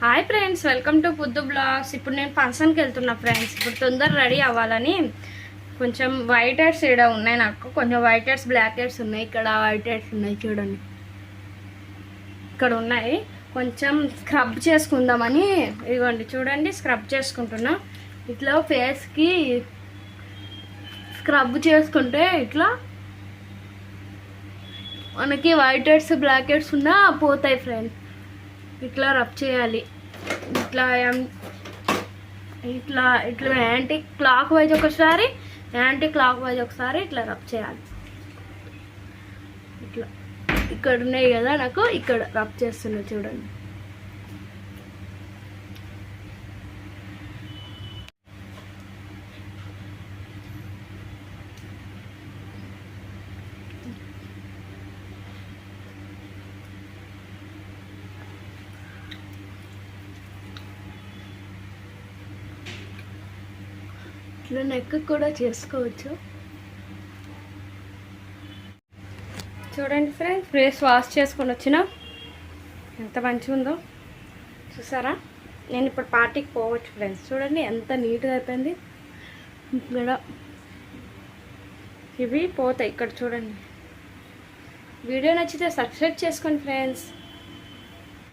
Hi friends welcome to Puddu blogs ఇప్పుడు నేను ఫంక్షన్కి వెళ్తున్నా ఫ్రెండ్స్ ఇప్పుడు తొందర రెడీ అవ్వాలని కొంచెం వైట్ హెడ్స్ ఇక్కడ ఉన్నాయి నాకు. కొంచెం వైట్ హెడ్స్ బ్లాక్ హెడ్స్ ఉన్నాయి. ఇక్కడ వైట్ హెడ్స్ ఉన్నాయి చూడండి. ఇక్కడ ఉన్నాయి. కొంచెం స్క్రబ్ చేసుకుందామని ఇదిగోండి చూడండి స్క్రబ్ చేసుకుంటున్నా. ఇట్లా ఫేస్కి స్క్రబ్ చేసుకుంటే ఇట్లా మనకి వైట్ హెడ్స్ బ్లాక్ హెడ్స్ ఉన్నా పోతాయి ఫ్రెండ్స్ ఇట్లా రబ్ చేయాలి. ఇట్లా ఇట్లా ఇట్లా యాంటీ క్లాక్ వైజ్ ఒకసారి యాంటీ క్లాక్ వైజ్ ఒకసారి ఇట్లా రబ్ చేయాలి. ఇట్లా. ఇక్కడ ఉన్నాయి కదా నాకు ఇక్కడ రబ్ చేస్తున్నా చూడండి. ఇట్లా నెక్ కూడా చేసుకోవచ్చు. చూడండి ఫ్రెండ్స్ ఫేస్ వాష్ చేసుకొని వచ్చిన. ఎంత మంచిగా ఉందో. చూసారా? నేను ఇప్పుడు పార్టీకి పోవచ్చు ఫ్రెండ్స్. చూడండి ఎంత నీట్గా అయిపోయింది. ఇక్కడ ఇవి పోతాయి. ఇక్కడ చూడండి. వీడియో నచ్చితే సబ్స్క్రైబ్ చేసుకోండి ఫ్రెండ్స్.